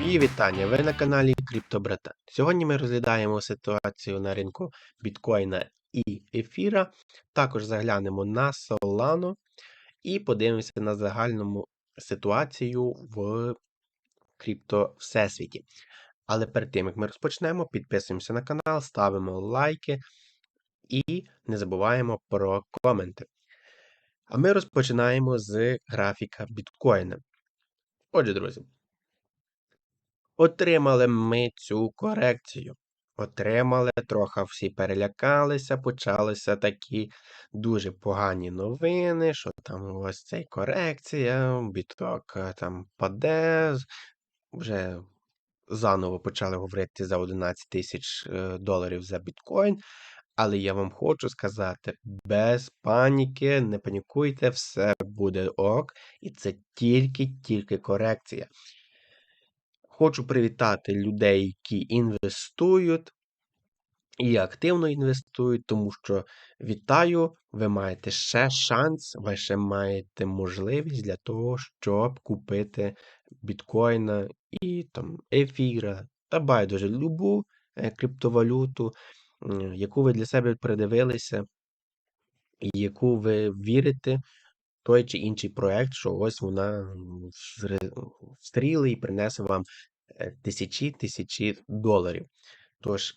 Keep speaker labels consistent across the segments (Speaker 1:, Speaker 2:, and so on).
Speaker 1: Мої вітання! Ви на каналі Криптобрата. Сьогодні ми розглядаємо ситуацію на ринку біткоїна і ефіра. Також заглянемо на Solano і подивимося на загальному ситуацію в крипто всесвіті. Але перед тим, як ми розпочнемо, підписуємося на канал, ставимо лайки і не забуваємо про коменти. А ми розпочинаємо з графіка біткоїна. Отже, друзі. Отримали ми цю корекцію. Отримали, трохи всі перелякалися, почалися такі дуже погані новини, що там ось цей корекція, біток е, там паде. Вже заново почали говорити за 11 тисяч е, доларів за біткоін. Але я вам хочу сказати, без паніки, не панікуйте, все буде ок. І це тільки-тільки корекція. Хочу привітати людей, які інвестують і активно інвестують, тому що вітаю, ви маєте ще шанс, ви ще маєте можливість для того, щоб купити біткоїна і там ефіра та байдуже любу е, криптовалюту, яку ви для себе придивилися, і яку ви вірите той чи інший проект, що ось вона встріли і принесе вам тисячі тисячі доларів. Тож,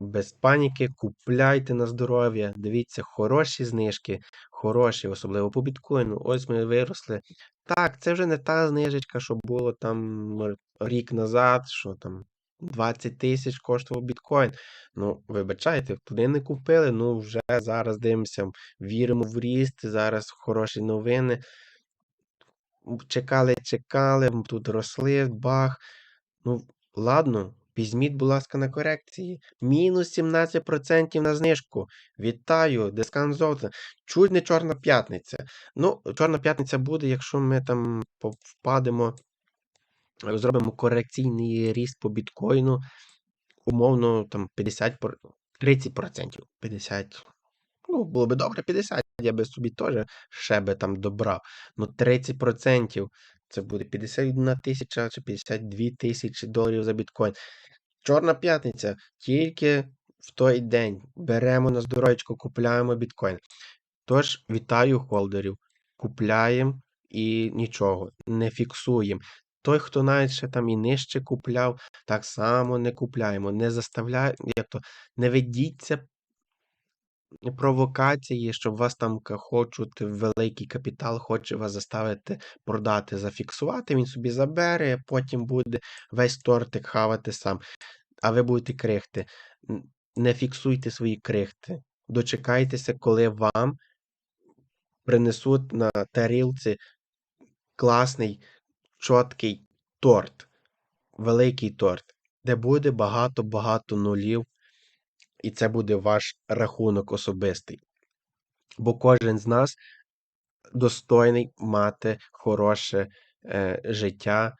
Speaker 1: без паніки, купляйте на здоров'я, дивіться, хороші знижки, хороші, особливо по біткоїну. Ось ми виросли. Так, це вже не та знижечка, що було там рік назад, що там 20 тисяч коштував біткоін. Ну, вибачайте, туди не купили. Ну, вже зараз дивимося, віримо в ріст, зараз хороші новини. Чекали, чекали, тут росли, бах. Ну, ладно, візьміть, будь ласка, на корекції. Мінус 17% на знижку. Вітаю, дискаунт золота. Чуть не Чорна п'ятниця. Ну, Чорна п'ятниця буде, якщо ми там впадемо зробимо корекційний ріст по біткоїну, умовно, там 50 30%. 50. Ну, було би добре, 50, я би собі теж ще би там добрав. Ну, 30% це буде 51 тисяча чи 52 тисячі доларів за біткоін. Чорна п'ятниця, тільки в той день беремо на здоров'ячко, купляємо біткоін. Тож, вітаю холдерів. Купляємо і нічого, не фіксуємо. Той, хто навіть ще там і нижче купляв, так само не купляємо. Не заставляє, як то, не ведіться провокації, щоб вас там хочуть великий капітал, хоче вас заставити продати, зафіксувати, він собі забере, потім буде весь тортик хавати сам. А ви будете крихти. Не фіксуйте свої крихти. Дочекайтеся, коли вам принесуть на тарілці класний чіткий торт, великий торт, де буде багато-багато нулів, і це буде ваш рахунок особистий. Бо кожен з нас достойний мати хороше е, життя,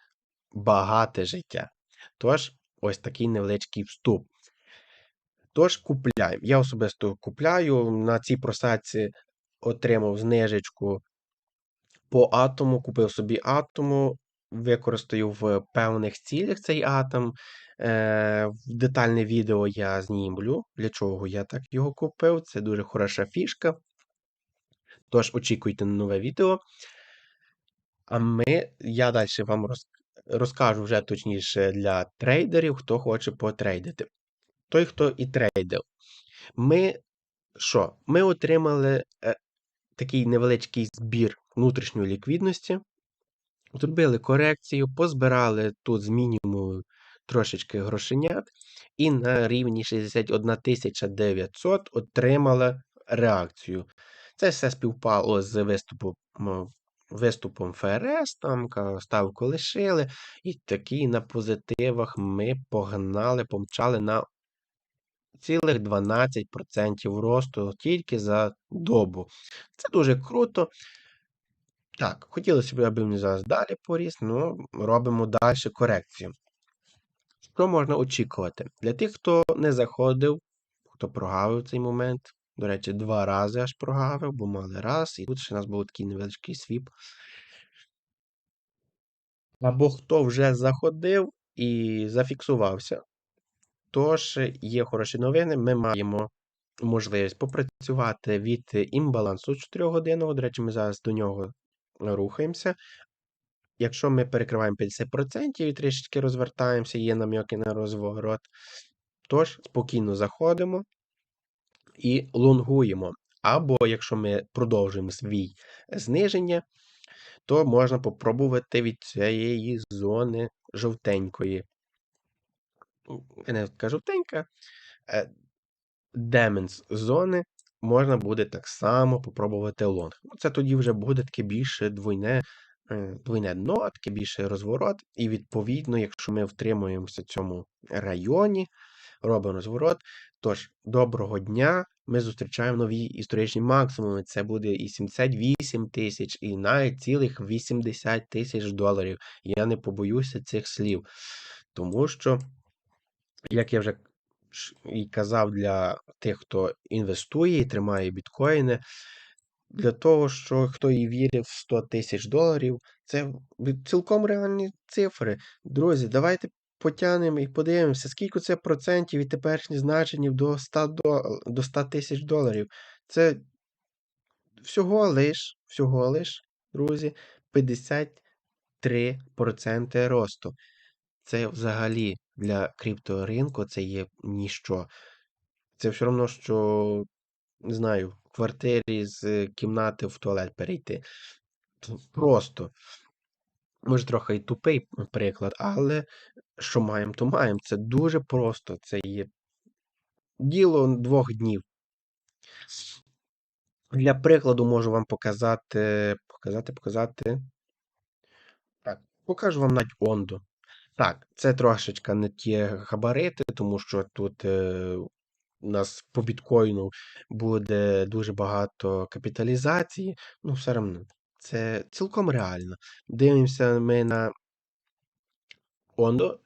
Speaker 1: багате життя. Тож, ось такий невеличкий вступ. Тож, купляємо. Я особисто купляю. На цій просадці отримав знижечку по атому, купив собі атому використаю в певних цілях цей атом. Е, Детальне відео я знімлю, для чого я так його купив. Це дуже хороша фішка. Тож, очікуйте на нове відео. А ми, я далі вам роз, розкажу вже точніше для трейдерів, хто хоче потрейдити. Той, хто і трейдив. Ми що? Ми отримали е, такий невеличкий збір внутрішньої ліквідності. Зробили корекцію, позбирали тут з мінімуму трошечки грошенят, і на рівні 61 900 отримали реакцію. Це все співпало з виступом виступом ФРС, там ставку лишили, і такі на позитивах ми погнали, помчали на цілих 12% росту тільки за добу. Це дуже круто. Так, хотілося б, аби він зараз далі поріс, ну робимо далі корекцію. Що можна очікувати? Для тих, хто не заходив, хто прогавив цей момент, до речі, два рази аж прогавив, бо мали раз, і тут ще у нас був такий невеличкий свіп. Або хто вже заходив, і зафіксувався. Тож є хороші новини. Ми маємо можливість попрацювати від імбалансу 4 годинного. До речі, ми зараз до нього рухаємося. Якщо ми перекриваємо 50% і трішечки розвертаємося, є нам'яки на розворот, тож спокійно заходимо і лонгуємо. Або якщо ми продовжуємо свій зниження, то можна попробувати від цієї зони жовтенької. Не кажу жовтенька, е, деменс зони можна буде так само попробувати лонг. Ну, Це тоді вже буде таке більше двойне, е, двойне дно, таке більше розворот. І відповідно, якщо ми втримуємося в цьому районі, робимо розворот. Тож, доброго дня! Ми зустрічаємо нові історичні максимуми. Це буде і 78 тисяч, і навіть цілих 80 тисяч доларів. Я не побоюся цих слів. Тому що, як я вже і казав для тих, хто інвестує і тримає біткоїни, для того, що хто і вірив в 100 тисяч доларів, це цілком реальні цифри. Друзі, давайте потягнемо і подивимося, скільки це процентів від теперішніх значень до 100 до, до 100 тисяч доларів. Це всього лиш, всього лиш, друзі, 53% росту. Це взагалі для крипторинку це є ніщо. Це все одно, що, не знаю, в квартирі з кімнати в туалет перейти. Просто. Може, трохи і тупий приклад, але що маємо, то маємо. Це дуже просто. Це є діло двох днів. Для прикладу можу вам показати. Показати, показати. Так, покажу вам навіть Ондо. Так, це трошечка не ті габарити, тому що тут е, у нас по біткоїну буде дуже багато капіталізації. Ну, все одно, це цілком реально. Дивимося ми на Ондо.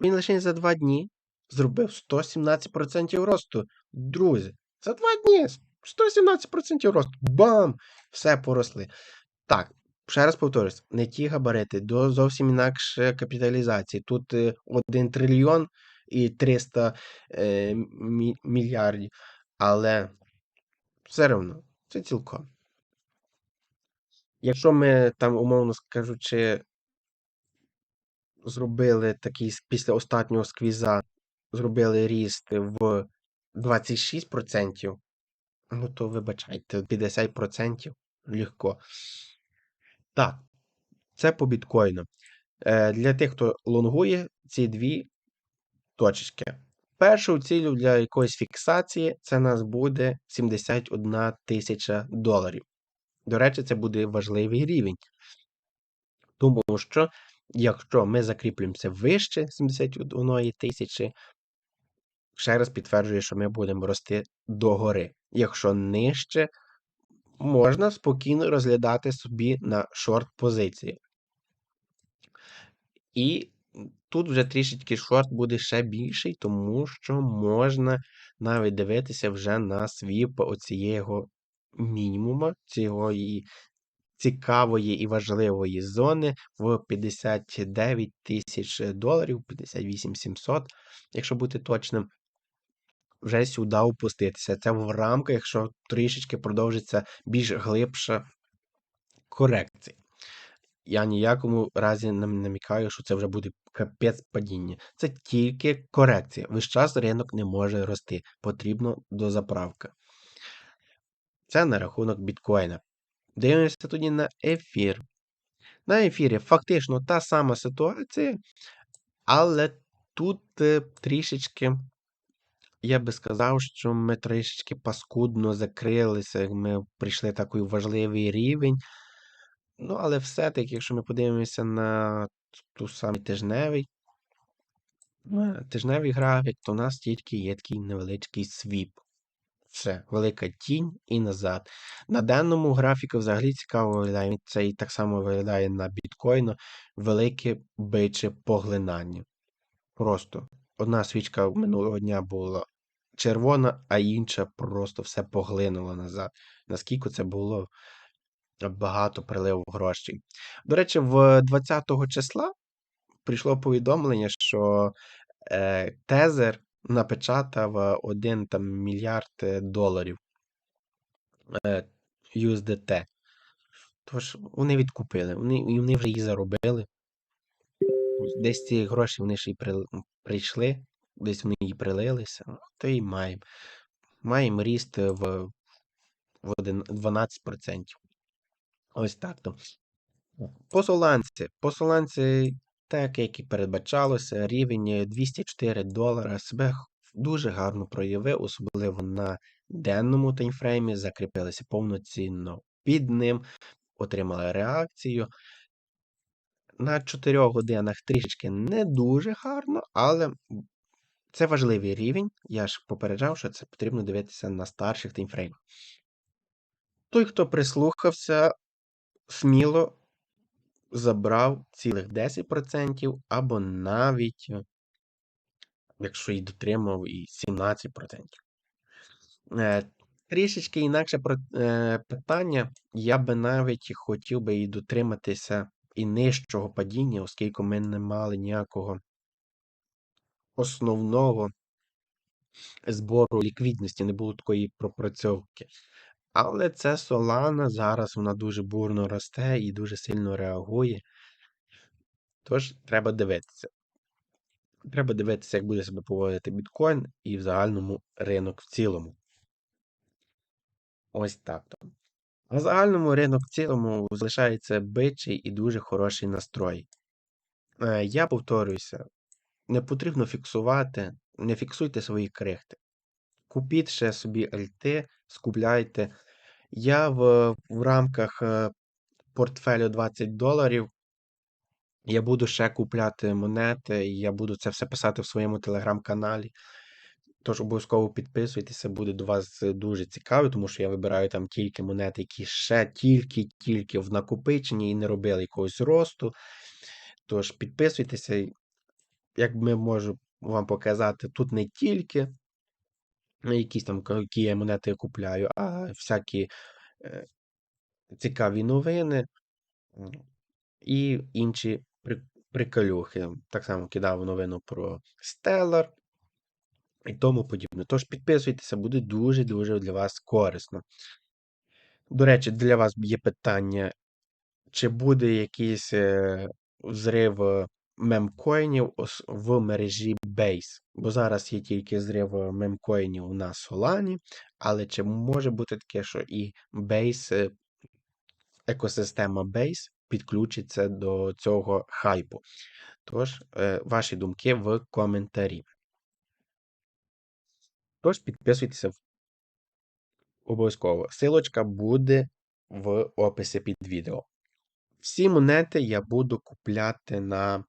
Speaker 1: Він лише за два дні зробив 117% росту. Друзі, за два дні 117% росту. Бам! Все поросли. Так, ще раз повторюсь, не ті габарити, до зовсім інакше капіталізації. Тут е, 1 трильйон і 300 е, мільярдів. Але все одно, це цілком. Якщо ми там, умовно скажучи, зробили такий після останнього сквіза, зробили ріст в 26%, ну то вибачайте, 50% легко. Так, це по біткоїну. Е, для тих, хто лонгує, ці дві точечки. Першою ціллю для якоїсь фіксації це у нас буде 71 тисяча доларів. До речі, це буде важливий рівень. Тому що, якщо ми закріплюємося вище 71 тисячі, ще раз підтверджує, що ми будемо рости догори. Якщо нижче, можна спокійно розглядати собі на шорт позиції. І тут вже трішечки шорт буде ще більший, тому що можна навіть дивитися вже на свіп оцієго мінімума, цієї цікавої і важливої зони в 59 тисяч доларів, 58 700, якщо бути точним. Вже сюди опуститися. Це в рамках, якщо трішечки продовжиться більш глибша корекція. Я ніякому разі не намікаю, що це вже буде капець падіння. Це тільки корекція. Весь час ринок не може рости. Потрібно дозаправка. Це на рахунок біткоїна. Дивимося тоді на ефір. На ефірі фактично та сама ситуація, але тут е, трішечки, я би сказав, що ми трішечки паскудно закрилися, як ми прийшли такий важливий рівень. Ну, але все-таки, якщо ми подивимося на ту самий тижневий, е, тижневий графік, то у нас тільки є такий невеличкий свіп. Все, велика тінь і назад. На денному графіку взагалі цікаво виглядає. Це і так само виглядає на біткоїну велике биче поглинання. Просто одна свічка минулого дня була червона, а інша просто все поглинула назад. Наскільки це було багато приливу грошей. До речі, в 20 числа прийшло повідомлення, що е, Тезер напечатав е, один там мільярд е, доларів е, USDT. Тож вони відкупили, вони, і вони вже її заробили. Десь ці гроші вони і при, прийшли, десь вони і прилилися, то і маємо. Маємо ріст в, в 12%. Ось так то. По Соланці. По так як і передбачалося, рівень 204 долара себе дуже гарно проявив, особливо на денному таймфреймі, закріпилися повноцінно під ним, отримали реакцію. На 4 годинах трішечки не дуже гарно, але це важливий рівень. Я ж попереджав, що це потрібно дивитися на старших таймфреймах. Той, хто прислухався, сміло забрав цілих 10% або навіть, е, якщо і дотримав, і 17%. Е, Трішечки інакше е, питання. Я би навіть хотів би і дотриматися і нижчого падіння, оскільки ми не мали ніякого основного збору ліквідності, не було такої пропрацьовки. Але це Solana зараз вона дуже бурно росте і дуже сильно реагує. Тож треба дивитися. Треба дивитися, як буде себе поводити біткоін і в загальному ринок в цілому. Ось так то. А в загальному ринок в цілому залишається бичий і дуже хороший настрой. Е, Я повторююся, не потрібно фіксувати, не фіксуйте свої крихти. Купіть ще собі альти, скупляйте. Я в, в рамках е, портфелю 20 доларів. Я буду ще купляти монети, я буду це все писати в своєму телеграм-каналі. Тож обов'язково підписуйтеся, буде до вас е, дуже цікаво, тому що я вибираю там тільки монети, які ще тільки-тільки в накопиченні і не робили якогось росту. Тож підписуйтеся, як ми можу вам показати, тут не тільки якісь там які я монети купляю, а всякі е, цікаві новини і інші при- приколюхи. Так само кидав новину про Stellar і тому подібне. Тож підписуйтеся, буде дуже-дуже для вас корисно. До речі, для вас є питання, чи буде якийсь е, взрив е, мемкоїнів в мережі Base? Бо зараз є тільки зрив е, мемкоїнів на Solana, але чи може бути таке, що і Base, екосистема Base підключиться до цього хайпу? Тож, ваші думки в коментарі. Тож підписуйтеся обов'язково. Силочка буде в описі під відео. Всі монети я буду купляти на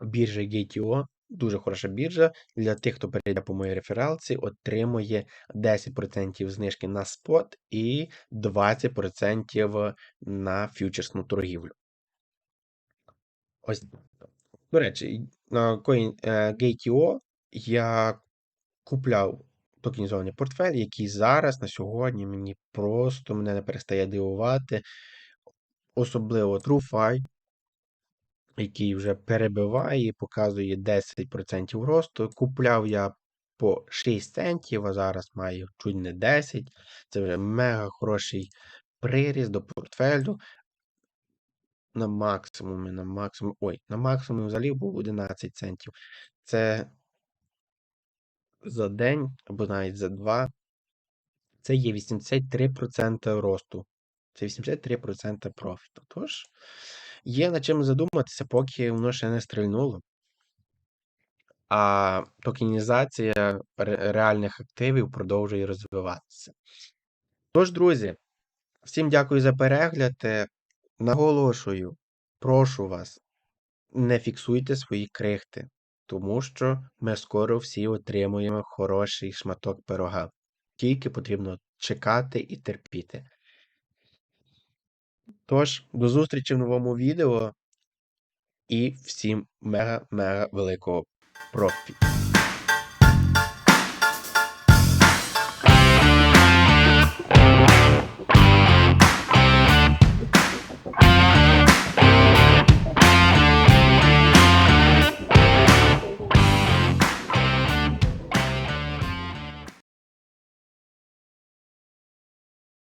Speaker 1: біржі GTO. Дуже хороша біржа. Для тих, хто перейде по моїй рефералці, отримує 10% знижки на спот і 20% на фьючерсну торгівлю. Ось. До речі, на е, GTO я купляв токенізований портфель, який зараз на сьогодні мені просто мене не перестає дивувати. Особливо TrueFi, який вже перебиває і показує 10% росту. Купляв я по 6 центів, а зараз маю чуть не 10. Це вже мега хороший приріст до портфелю. На максимумі, на максимум. Ой, на максимум взагалі був 11 центів. Це за день або навіть за два. Це є 83% росту. Це 83% профіту. Тож, є над чим задуматися, поки воно ще не стрільнуло. А токенізація реальних активів продовжує розвиватися. Тож, друзі, всім дякую за перегляд. Е, Наголошую, прошу вас, не фіксуйте свої крихти, тому що ми скоро всі отримуємо хороший шматок пирога. Тільки потрібно чекати і терпіти. Тож, до зустрічі в новому відео і всім мега-мега великого профіту.